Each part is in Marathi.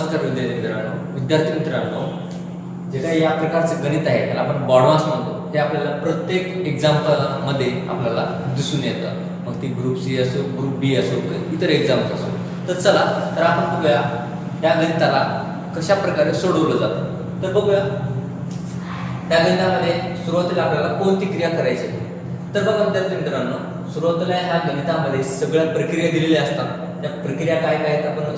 नमस्कार विद्यार्थी मित्रांनो. विद्यार्थी मित्रांनो जे काही या प्रकारचं गणित आहे त्याला आपण बॉडमास म्हणतो. हे आपल्याला प्रत्येक एक्झाम्पलमध्ये मध्ये आपल्याला दिसून येतं. मग ती ग्रुप सी असो ग्रुप बी असो इतर एक्झाम्स असो. तर चला तर आपण बघूया त्या गणिताला कशा प्रकारे सोडवलं जातं. तर बघूया. त्या गणितामध्ये सुरुवातीला आपल्याला कोणती क्रिया करायची? तर बघा विद्यार्थी मित्रांनो सुरुवातीला ह्या गणितामध्ये सगळ्या प्रक्रिया दिलेल्या असतात. त्या प्रक्रिया काय काय आहेत आपण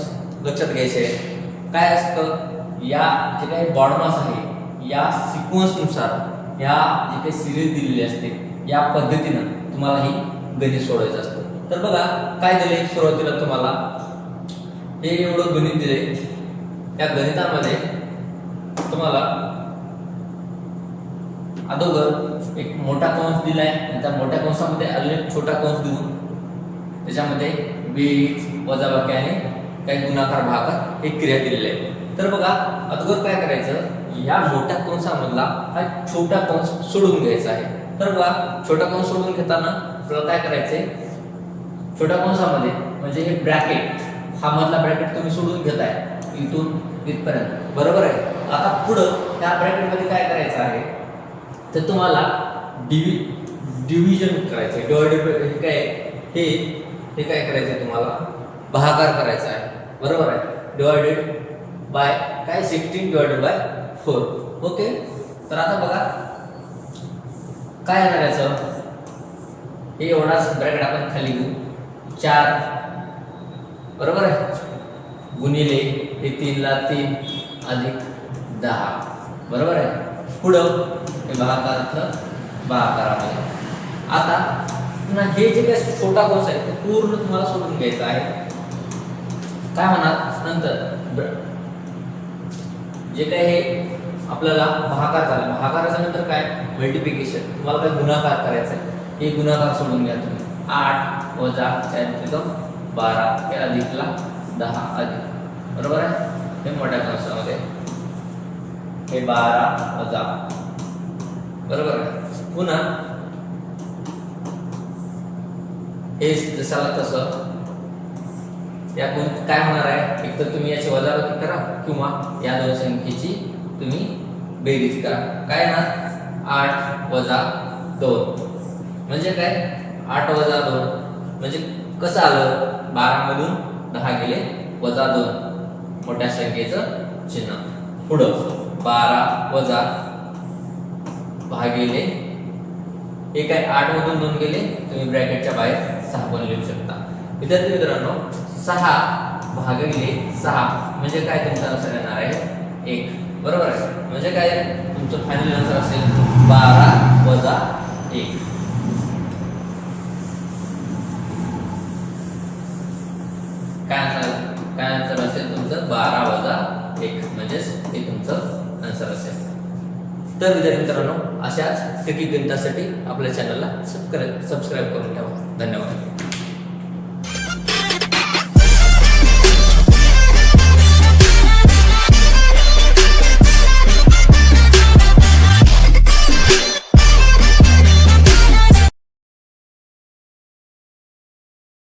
लक्षात घ्यायचे आहे. काय असतं? या जे काही बॉडमास आहे या सिक्वन्सनुसार या जे काही सिरीज दिलेली असते या पद्धतीनं तुम्हाला ही गणित सोडवायचं असतं. तर बघा काय दिले सुरुवातीला तुम्हाला? हे एवढं गणित दिले या गणितामध्ये तुम्हाला अगोदर एक मोठा कंस दिलाय आणि त्या मोठ्या कंसामध्ये अजून एक छोटा कंस देऊन त्याच्यामध्ये बेरीज वजाबाकी आणि काही गुणाकार भागात एक क्रिया दिलेली आहे. तर बघा अगोदर काय करायचं? या मोठ्या कंसामधला हा छोटा कंस सोडून घ्यायचा आहे. तर बघा छोटा कंस सोडून घेताना आपल्याला काय करायचंय? छोट्या कंसामध्ये म्हणजे हे ब्रॅकेट हा मधला ब्रॅकेट तुम्ही सोडून घेताय इथून इथपर्यंत. बरोबर आहे? आता पुढं त्या ब्रॅकेटमध्ये काय करायचं आहे? तर तुम्हाला डिवि डिव्हिजन करायचं आहे डिवायडेड हे काय? हे हे काय करायचं आहे तुम्हाला? भागाकार करायचा आहे. बरोबर आहे. डिवायडेड बाय काय sixteen divided by four okay तर आता बघा. काय येणार याचं? हे एवढाच ब्रॅकेट आपण खाली घेऊ. चार. बरोबर आहे? गुणिले हे तीनला तीन अधिक दहा. बरोबर आहे? पुढं हे भागाकारातलं भागाकारामध्ये. आता पुन्हा हे जे काही छोटा कोर्स आहे ते पूर्ण तुम्हाला सोडून घ्यायचं आहे. काय म्हणा नंतर. जे काही हे आपल्याला भागाकार झाला. भागाकाराच्या नंतर काय? मल्टिप्लिकेशन तुम्हाला काय गुणाकार करायचा आहे हे गुणाकार सोडून घ्या तुम्ही. आठ वजा त्यात बारा. हे अधिकला दहा अधिक. बरोबर आहे? हे मोठ्या कंसामध्ये. हे बारा वजा. बरोबर आहे? पुन्हा हे जसाला तसं या काय होणार आहे? एक तर तुम्ही याची वजाबाकी करा किंवा या दोन संख्येची तुम्ही बेरीज करा. काय ना? आठ वजा दोन. म्हणजे काय? आठ वजा दोन. म्हणजे कसं आलं? बारा मधून दहा गेले वजा दोन. मोठ्या संख्येचं चिन्ह. पुढं. बारा वजा भागिले एक आहे आठ मधून दोन गेले. तुम्ही ब्रॅकेटच्या बाहेर सहा पण लिहू शकता. विद्यार्थी मित्रांनो सहा भागिले सहा. म्हणजे काय तुमचा आन्सर येणार आहे? एक. बरोबर आहे. म्हणजे काय? तुमचं फायनल आन्सर असेल बारा वजा एक. काय आन्सर काय आन्सर असेल तुमचं? बारा वजा एक. म्हणजेच हे तुमचं आन्सर असेल. तर विद्यार्थी मित्रांनो अशाच टकी गणितासाठी आपल्या चॅनलला सबस्क्राईब सबस्क्राईब करून ठेवा. धन्यवाद.